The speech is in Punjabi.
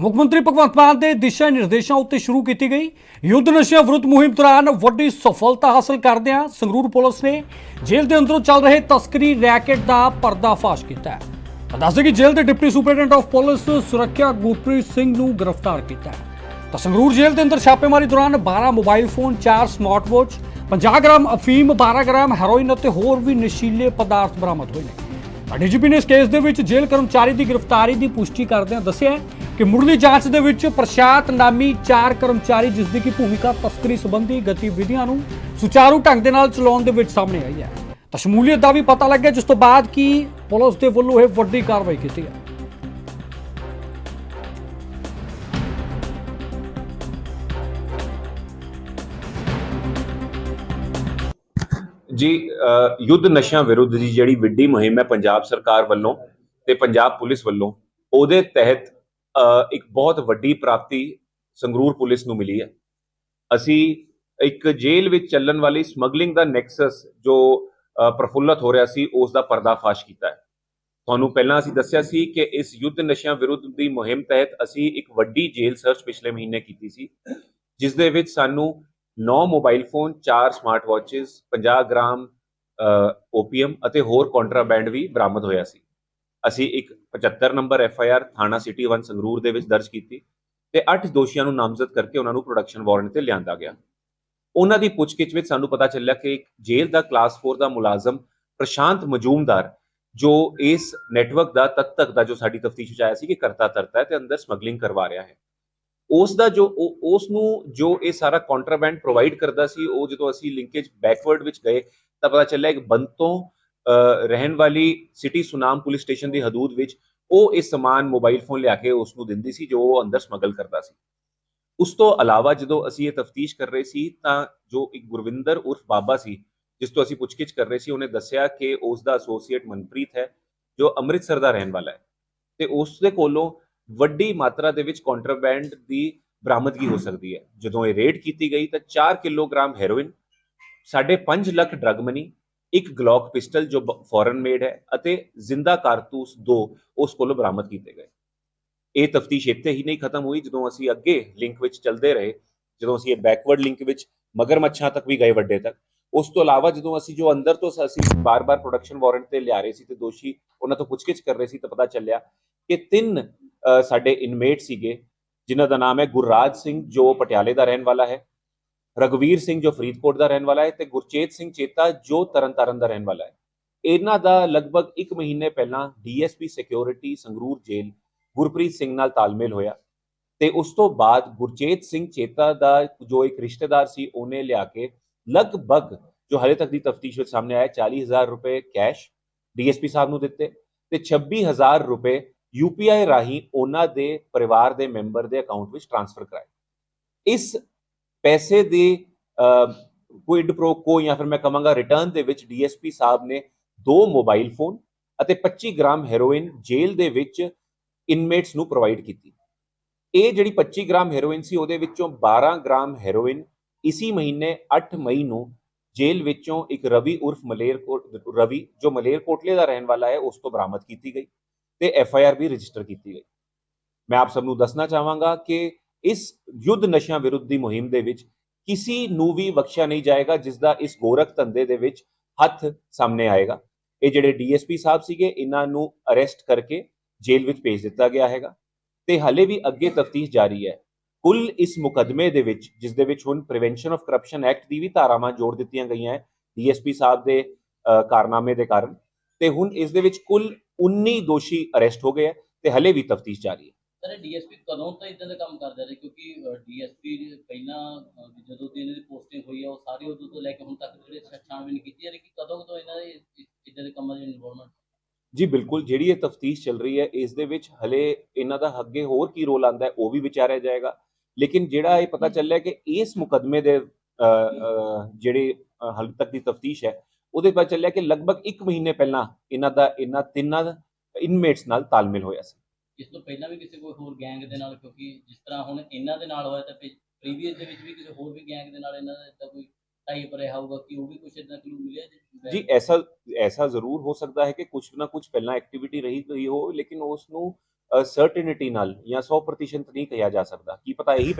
ਮੁੱਖ ਮੰਤਰੀ ਭਗਵੰਤ ਮਾਨ ਦੇ ਦਿਸ਼ਾ ਨਿਰਦੇਸ਼ਾਂ ਉੱਤੇ ਸ਼ੁਰੂ ਕੀਤੀ ਗਈ। ਯੁੱਧ ਨਸ਼ਿਆਂ ਵਿਰੁੱਧ ਮੁਹਿੰਮ ਦੌਰਾਨ ਵੱਡੀ ਸਫਲਤਾ ਹਾਸਲ ਕਰਦਿਆਂ ਸੰਗਰੂਰ ਪੁਲਿਸ ਨੇ ਜੇਲ੍ਹ ਦੇ ਅੰਦਰੋਂ ਚੱਲ ਰਹੇ ਤਸਕਰੀ ਰੈਕੇਟ ਦਾ ਪਰਦਾਫਾਸ਼ ਕੀਤਾ। ਹੈ ਦੱਸਦੇ ਕਿ ਜੇਲ੍ਹ ਦੇ ਡਿਪਟੀ ਸੁਪਰਡੈਂਟ ਆਫ ਪੁਲਿਸ ਸੁਰੱਖਿਆ ਗੁਰਪ੍ਰੀਤ ਸਿੰਘ ਨੂੰ ਗ੍ਰਿਫਤਾਰ ਕੀਤਾ ਹੈ। ਤਾਂ ਸੰਗਰੂਰ ਜੇਲ੍ਹ ਦੇ ਅੰਦਰ ਛਾਪੇਮਾਰੀ ਦੌਰਾਨ 12 mobile phone 4 smart watch 50 gram ਅਫੀਮ 12 ਗ੍ਰਾਮ ਹੈਰੋਇਨ ਅਤੇ ਹੋਰ ਵੀ ਨਸ਼ੀਲੇ ਪਦਾਰਥ ਬਰਾਮਦ ਹੋਏ ਨੇ। ਡੀਜੀਪੀ ਨੇ ਇਸ ਕੇਸ ਦੇ ਵਿੱਚ ਜੇਲ੍ਹ ਕਰਮਚਾਰੀ ਦੀ ਗ੍ਰਿਫਤਾਰੀ ਦੀ ਪੁਸ਼ਟੀ ਕਰਦਿਆਂ ਦੱਸਿਆ ਕਿ ਮੁੱਢਲੀ ਜਾਂਚ ਦੇ ਵਿੱਚ ਪ੍ਰਸ਼ਾਤ ਨਾਮੀ ਚਾਰ ਕਰਮਚਾਰੀ ਜਿਸ ਦੀ ਕੀ ਭੂਮਿਕਾ ਤਸਕਰੀ ਸੰਬੰਧੀ ਗਤੀਵਿਧੀਆਂ ਨੂੰ ਸੁਚਾਰੂ ਢੰਗ ਦੇ ਨਾਲ ਚਲਾਉਣ ਦੇ ਵਿੱਚ ਸਾਹਮਣੇ ਆਈ ਹੈ। ਤਾਂ ਸ਼ਮੂਲੀਅਤ ਦਾ ਵੀ ਪਤਾ ਲੱਗਿਆ, ਜਿਸ ਤੋਂ ਬਾਅਦ ਕੀ ਪੁਲਿਸ ਦੇ ਵੱਲੋਂ ਇਹ ਵੱਡੀ ਕਾਰਵਾਈ ਕੀਤੀ ਹੈ। ਜੀ ਅ, ਯੁੱਧ ਨਸ਼ਿਆਂ ਵਿਰੁੱਧ ਦੀ ਜਿਹੜੀ ਵੱਡੀ ਮੁਹਿੰਮ ਹੈ ਪੰਜਾਬ ਸਰਕਾਰ ਵੱਲੋਂ ਤੇ ਪੰਜਾਬ ਪੁਲਿਸ ਵੱਲੋਂ ਉਹਦੇ ਤਹਿਤ ਇੱਕ ਬਹੁਤ ਵੱਡੀ ਪ੍ਰਾਪਤੀ ਸੰਗਰੂਰ ਪੁਲਿਸ ਨੂੰ ਮਿਲੀ ਹੈ। ਅਸੀਂ ਇੱਕ ਜੇਲ੍ਹ ਵਿੱਚ ਚੱਲਣ ਵਾਲੀ ਸਮਗਲਿੰਗ ਦਾ ਨੈਕਸਸ ਜੋ ਪ੍ਰਫੁੱਲਤ ਹੋ ਰਿਹਾ ਸੀ ਉਸ ਦਾ ਪਰਦਾਫਾਸ਼ ਕੀਤਾ ਹੈ। ਤੁਹਾਨੂੰ ਪਹਿਲਾਂ ਅਸੀਂ ਦੱਸਿਆ ਸੀ ਕਿ ਇਸ ਯੁੱਧ ਨਸ਼ਿਆਂ ਵਿਰੁੱਧ ਦੀ ਮੁਹਿੰਮ ਤਹਿਤ ਅਸੀਂ ਇੱਕ ਵੱਡੀ ਜੇਲ੍ਹ ਸਰਚ ਪਿਛਲੇ ਮਹੀਨੇ ਕੀਤੀ ਸੀ ਜਿਸ ਦੇ ਵਿੱਚ ਸਾਨੂੰ 9 mobile phone 4 smart watches 50 gram opium ਅਤੇ ਹੋਰ ਕੰਟਰਾਬੈਂਡ ਵੀ ਬਰਾਮਦ ਹੋਇਆ ਸੀ। ਅਸੀਂ ਇੱਕ 75 ਨੰਬਰ ਐਫ ਆਈ ਆਰ ਥਾਣਾ ਸਿਟੀ 1 ਸੰਗਰੂਰ ਦੇ ਵਿੱਚ ਦਰਜ ਕੀਤੀ ਤੇ 8 ਦੋਸ਼ੀਆਂ ਨੂੰ ਨਾਮਜ਼ਦ ਕਰਕੇ ਉਹਨਾਂ ਨੂੰ ਪ੍ਰੋਡਕਸ਼ਨ ਵਾਰੰਟ ਤੇ ਲਿਆਂਦਾ ਗਿਆ। ਉਹਨਾਂ ਦੀ ਪੁੱਛਗਿੱਛ ਵਿੱਚ ਸਾਨੂੰ ਪਤਾ ਚੱਲਿਆ ਕਿ ਇੱਕ ਜੇਲ੍ਹ ਦਾ ਕਲਾਸ 4 ਦਾ ਮੁਲਾਜ਼ਮ ਪ੍ਰਸ਼ਾਂਤ ਮਜੂਮਦਾਰ, ਜੋ ਇਸ ਨੈਟਵਰਕ ਦਾ ਤਦ ਤੱਕ ਦਾ ਜੋ ਸਾਡੀ ਤਫਤੀਸ਼ ਵਿੱਚ ਆਇਆ ਸੀ ਕਿ ਕਰਤਾ ਤਰਤਾ ਹੈ ਤੇ ਅੰਦਰ ਸਮਗਲਿੰਗ ਕਰਵਾ ਰਿਹਾ ਹੈ। ਉਸ ਦਾ ਜੋ ਉਹ- ਉਸ ਨੂੰ ਜੋ ਇਹ ਸਾਰਾ ਕੰਟਰਾਬੈਂਡ ਪ੍ਰੋਵਾਈਡ ਕਰਦਾ ਸੀ ਉਹ ਜਦੋਂ ਅਸੀਂ ਲਿੰਕੇਜ ਬੈਕਵਰਡ ਵਿੱਚ ਗਏ ਤਾਂ ਪਤਾ ਚੱਲਿਆ ਇੱਕ ਬੰਤੋਂ ਅਹ, ਰਹਿਣ ਵਾਲੀ ਸਿਟੀ ਸੁਨਾਮ ਪੁਲਿਸ ਸਟੇਸ਼ਨ ਦੀ ਹਦੂਦ ਵਿੱਚ ਉਹ ਇਹ ਸਮਾਨ ਮੋਬਾਈਲ ਫੋਨ ਲਿਆ ਕੇ ਉਸ ਨੂੰ ਦਿੰਦੀ ਸੀ ਜੋ ਉਹ ਅੰਦਰ ਸਮਗਲ ਕਰਦਾ ਸੀ। ਉਸ ਤੋਂ ਇਲਾਵਾ ਜਦੋਂ ਅਸੀਂ ਇਹ ਤਫਤੀਸ਼ ਕਰ ਰਹੇ ਸੀ ਤਾਂ ਜੋ ਇੱਕ ਗੁਰਵਿੰਦਰ ਉਰਫ ਬਾਬਾ ਸੀ ਜਿਸ ਤੋਂ ਅਸੀਂ ਪੁੱਛਗਿੱਛ ਕਰ ਰਹੇ ਸੀ ਉਹਨੇ ਦੱਸਿਆ ਕਿ ਉਸ ਦਾ ਐਸੋਸੀਏਟ ਮਨਪ੍ਰੀਤ ਹੈ ਜੋ ਅੰਮ੍ਰਿਤਸਰ ਦਾ ਰਹਿਣ ਵਾਲਾ ਹੈ। ਤੇ ਉਸ ਦੇ ਕੋਲੋਂ ਵੱਡੀ ਮਾਤਰਾ ਦੇ ਵਿੱਚ ਕੰਟਰਾਬੈਂਡ ਦੀ ਬਰਾਮਦਗੀ ਹੋ ਸਕਦੀ ਹੈ। ਜਦੋਂ ਇਹ ਰੇਡ ਕੀਤੀ ਗਈ ਤਾਂ 4 kilogram heroin 5.5 lakh drug money ਇੱਕ ਗਲੌਕ ਪਿਸਟਲ ਜੋ ਫੋਰਨ ਮੇਡ ਹੈ ਅਤੇ ਜ਼ਿੰਦਾ ਕਾਰਤੂਸ ਦੋ ਉਸ ਕੋਲੋਂ ਬਰਾਮਦ ਕੀਤੇ ਗਏ। ਇਹ ਤਫਤੀਸ਼ ਇੱਥੇ ਹੀ ਨਹੀਂ ਖਤਮ ਹੋਈ, ਜਦੋਂ ਅਸੀਂ ਅੱਗੇ ਲਿੰਕ ਵਿੱਚ ਚੱਲਦੇ ਰਹੇ, ਜਦੋਂ ਅਸੀਂ ਇਹ ਬੈਕਵਰਡ ਲਿੰਕ ਵਿੱਚ ਮਗਰਮੱਛਾਂ ਤੱਕ ਵੀ ਗਏ ਵੱਡੇ ਤੱਕ। ਉਸ ਤੋਂ ਇਲਾਵਾ ਜਦੋਂ ਅਸੀਂ ਜੋ ਅੰਦਰ ਤੋਂ ਅਸੀਂ ਬਾਰ-ਬਾਰ ਪ੍ਰੋਡਕਸ਼ਨ ਵਾਰੰਟ ਤੇ ਲਿਆ ਰਹੇ ਸੀ ਤੇ ਦੋਸ਼ੀ ਉਹਨਾਂ ਤੋਂ ਪੁੱਛਗਿੱਛ ਕਰ ਰਹੇ ਸੀ ਤਾਂ ਪਤਾ ਚੱਲਿਆ ਕਿ ਤਿੰਨ ਸਾਡੇ ਇਨਮੇਟ ਸੀਗੇ, ਜਿਨ੍ਹਾਂ ਦਾ ਨਾਮ ਹੈ ਗੁਰਰਾਜ ਸਿੰਘ, ਜੋ ਪਟਿਆਲੇ ਦਾ ਰਹਿਣ ਵਾਲਾ ਹੈ ਰਗਵੀਰ ਸਿੰਘ, ਜੋ ਫਰੀਦਕੋਟ ਦਾ ਰਹਿਣ ਵਾਲਾ ਹੈ ਤੇ ਗੁਰਚੇਤ ਸਿੰਘ ਚੇਤਾ, ਜੋ ਤਰਨਤਾਰਨ ਦਾ ਰਹਿਣ ਵਾਲਾ ਹੈ। ਇਹਨਾਂ ਦਾ ਲਗਭਗ 1 ਮਹੀਨੇ ਪਹਿਲਾਂ ਡੀਐਸਪੀ ਸਿਕਿਉਰਿਟੀ, ਸੰਗਰੂਰ ਜੇਲ੍ਹ ਗੁਰਪ੍ਰੀਤ ਸਿੰਘ ਨਾਲ ਤਾਲਮੇਲ ਹੋਇਆ ਤੇ ਉਸ ਤੋਂ ਬਾਅਦ ਗੁਰਚੇਤ ਸਿੰਘ ਚੇਤਾ ਦਾ ਜੋ ਇੱਕ ਰਿਸ਼ਤੇਦਾਰ ਸੀ, ਉਹਨੇ ਲਿਆ ਕੇ ਲਗਭਗ ਜੋ ਹਲੇ ਤੱਕ ਦੀ ਤਫਤੀਸ਼ ਵਿੱਚ ਸਾਹਮਣੇ ਆਇਆ 40000 ਰੁਪਏ ਕੈਸ਼ ਡੀਐਸਪੀ ਸਾਹਿਬ ਨੂੰ ਦਿੱਤੇ ਤੇ 26000 ਰੁਪਏ ਯੂਪੀਆਈ ਰਾਹੀਂ ਉਹਨਾਂ ਦੇ ਪਰਿਵਾਰ ਦੇ ਮੈਂਬਰ ਦੇ ਅਕਾਊਂਟ ਵਿੱਚ ਟ੍ਰਾਂਸਫਰ ਕਰਾਏ। ਇਸ ਪੈਸੇ ਦੇ ਕੁਇਡ ਪ੍ਰੋ ਕੋ ਜਾਂ ਫਿਰ ਮੈਂ ਕਹਾਂਗਾ ਰਿਟਰਨ ਦੇ ਵਿੱਚ ਡੀਐਸਪੀ ਸਾਹਿਬ ਨੇ ਦੋ ਮੋਬਾਈਲ ਫੋਨ ਅਤੇ 25 ਗ੍ਰਾਮ ਹੈਰੋਇਨ ਜੇਲ੍ਹ ਦੇ ਵਿੱਚ ਇਨਮੇਟਸ ਨੂੰ ਪ੍ਰੋਵਾਈਡ ਕੀਤੀ। ਇਹ ਜਿਹੜੀ 25 ਗ੍ਰਾਮ ਹੈਰੋਇਨ ਸੀ, ਉਹਦੇ ਵਿੱਚੋਂ 12 ਗ੍ਰਾਮ ਹੈਰੋਇਨ ਇਸੀ ਮਹੀਨੇ 8 ਮਈ ਨੂੰ ਜੇਲ੍ਹ ਵਿੱਚੋਂ ਇੱਕ ਰਵੀ ਉਰਫ ਮਲੇਰਕੋਟ, ਰਵੀ, ਜੋ ਮਲੇਰਕੋਟਲੇ ਦਾ ਰਹਿਣ ਵਾਲਾ ਹੈ, ਉਸ ਤੋਂ ਬਰਾਮਦ ਕੀਤੀ ਗਈ। ਤੇ ਐਫ ਆਈ ਆਰ ਵੀ ਰਜਿਸਟਰ ਕੀਤੀ ਗਈ। ਮੈਂ ਆਪ ਸਭ ਨੂੰ ਦੱਸਣਾ ਚਾਹਾਂਗਾ ਕਿ ਇਸ ਯੁੱਧ ਨਸ਼ਿਆਂ ਵਿਰੁੱਧ ਦੀ ਮੁਹਿੰਮ ਦੇ ਵਿੱਚ ਕਿਸੇ ਨੂੰ ਵੀ ਬਖਸ਼ਿਆ ਨਹੀਂ ਜਾਏਗਾ ਜਿਸ ਦਾ ਇਸ ਗੋਰਖ ਧੰਦੇ ਦੇ ਵਿੱਚ ਹੱਥ ਸਾਹਮਣੇ ਆਏਗਾ। ਇਹ ਜਿਹੜੇ ਡੀਐਸਪੀ ਸਾਹਿਬ ਸੀਗੇ ਇਹਨਾਂ ਨੂੰ ਅਰੈਸਟ ਕਰਕੇ ਜੇਲ੍ਹ ਵਿੱਚ ਭੇਜ ਦਿੱਤਾ ਗਿਆ ਹੈਗਾ ਤੇ ਹਲੇ ਵੀ ਅੱਗੇ ਤਫਤੀਸ਼ ਜਾਰੀ ਹੈ। ਕੁੱਲ ਇਸ ਮੁਕਦਮੇ ਦੇ ਵਿੱਚ ਜਿਸ ਦੇ ਵਿੱਚ ਹੁਣ ਪ੍ਰੀਵੈਂਸ਼ਨ ਆਫ ਕਰਪਸ਼ਨ ਐਕਟ ਦੀ ਵੀ ਧਾਰਾਵਾਂ ਜੋੜ ਦਿੱਤੀਆਂ ਗਈਆਂ ਹੈ ਡੀਐਸਪੀ ਸਾਹਿਬ ਦੇ ਅ, ਕਾਰਨਾਮੇ ਦੇ ਕਾਰਨ ਤੇ ਹੁਣ ਇਸ ਦੇ ਵਿੱਚ ਕੁੱਲ 19 ਦੋਸ਼ੀ ਅਰੈਸਟ ਹੋ ਗਏ ਹੈ ਤੇ ਹਲੇ ਵੀ ਤਫਤੀਸ਼ ਜਾਰੀ ਹੈ। ਸਰ ਡੀਐਸਪੀ ਕਦੋਂ ਤੋਂ ਇਦਾਂ ਦੇ ਕੰਮ ਕਰਦੇ ਰਹੇ? ਕਿਉਂਕਿ ਡੀਐਸਪੀ ਪਹਿਲਾਂ ਜਦੋਂ ਦੀ ਇਹਨਾਂ ਦੀ ਪੋਸਟਿੰਗ ਹੋਈ ਆ ਉਹ ਸਾਰੇ ਉਦੋਂ ਤੋਂ ਲੈ ਕੇ ਹੁਣ ਤੱਕ ਜਿਹੜੇ ਛਾਣਬੀਨ ਕੀਤੀ ਜਾ ਰਹੀ ਕਿ ਕਦੋਂ ਤੋਂ ਇਹਨਾਂ ਦੇ ਇਦਾਂ ਦੇ ਕੰਮਾਂ ਦੀ ਇਨਵੋਲਵਮੈਂਟ ਜੀ ਬਿਲਕੁਲ ਜਿਹੜੀ ਇਹ ਤਫਤੀਸ਼ ਚੱਲ ਰਹੀ ਹੈ ਇਸ ਦੇ ਵਿੱਚ ਹਲੇ ਇਹਨਾਂ ਦਾ ਅੱਗੇ ਹੋਰ ਕੀ ਰੋਲ ਆਂਦਾ ਹੈ ਉਹ ਵੀ ਵਿਚਾਰਿਆ ਜਾਏਗਾ। ਲੇਕਿਨ ਜਿਹੜਾ ਇਹ ਪਤਾ ਚੱਲਿਆ ਕਿ ਇਸ ਮੁਕਦਮੇ ਦੇ ਜਿਹੜੇ ਹਾਲੇ ਤੱਕ ਦੀ ਤਫਤੀਸ਼ ਹੈ ਉਹਦੇ ਪਤਾ ਚੱਲਿਆ ਕਿ ਲਗਭਗ 1 ਮਹੀਨੇ ਪਹਿਲਾਂ ਇਹਨਾਂ ਦਾ ਇਹਨਾਂ ਤਿੰਨਾਂ ਇਨਮੇਟਸ ਨਾਲ ਤਾਲਮੇਲ ਹੋਇਆ ਸੀ। ਇਸ ਤੋਂ ਪਹਿਲਾਂ ਵੀ ਕਿਸੇ ਕੋਈ ਹੋਰ ਗੈਂਗ ਦੇ ਨਾਲ ਕਿਉਂਕਿ ਜਿਸ ਤਰ੍ਹਾਂ ਹੁਣ ਇਹਨਾਂ ਦੇ ਨਾਲ ਹੋਇਆ ਤਾਂ ਪ੍ਰੀਵੀਅਸ ਦੇ ਵਿੱਚ ਵੀ ਕਿਸੇ ਹੋਰ ਵੀ ਗੈਂਗ ਦੇ ਨਾਲ ਇਹਨਾਂ ਦਾ ਏਦਾਂ ਕੋਈ ਟਾਈਪ ਰਿਹਾ ਹੋਊਗਾ ਕਿ ਉਹ ਵੀ ਕੁਝ ਇਦਾਂ ਕਲੂ ਮਿਲਿਆ ਜੀ? ਐਸਾ ਐਸਾ ਜ਼ਰੂਰ ਹੋ ਸਕਦਾ ਹੈ ਕਿ ਕੁਝ ਨਾ ਕੁਝ ਪਹਿਲਾਂ ਐਕਟੀਵਿਟੀ ਰਹੀ ਗਈ ਹੋ ਲੇਕਿਨ ਉਸ ਨੂੰ ਸਰਟੇਨਿਟੀ ਨਾਲ ਜਾਂ 100% ਨਹੀਂ ਕਿਹਾ ਜਾ ਸਕਦਾ। ਕੀ ਪਤਾ ਇਹੀ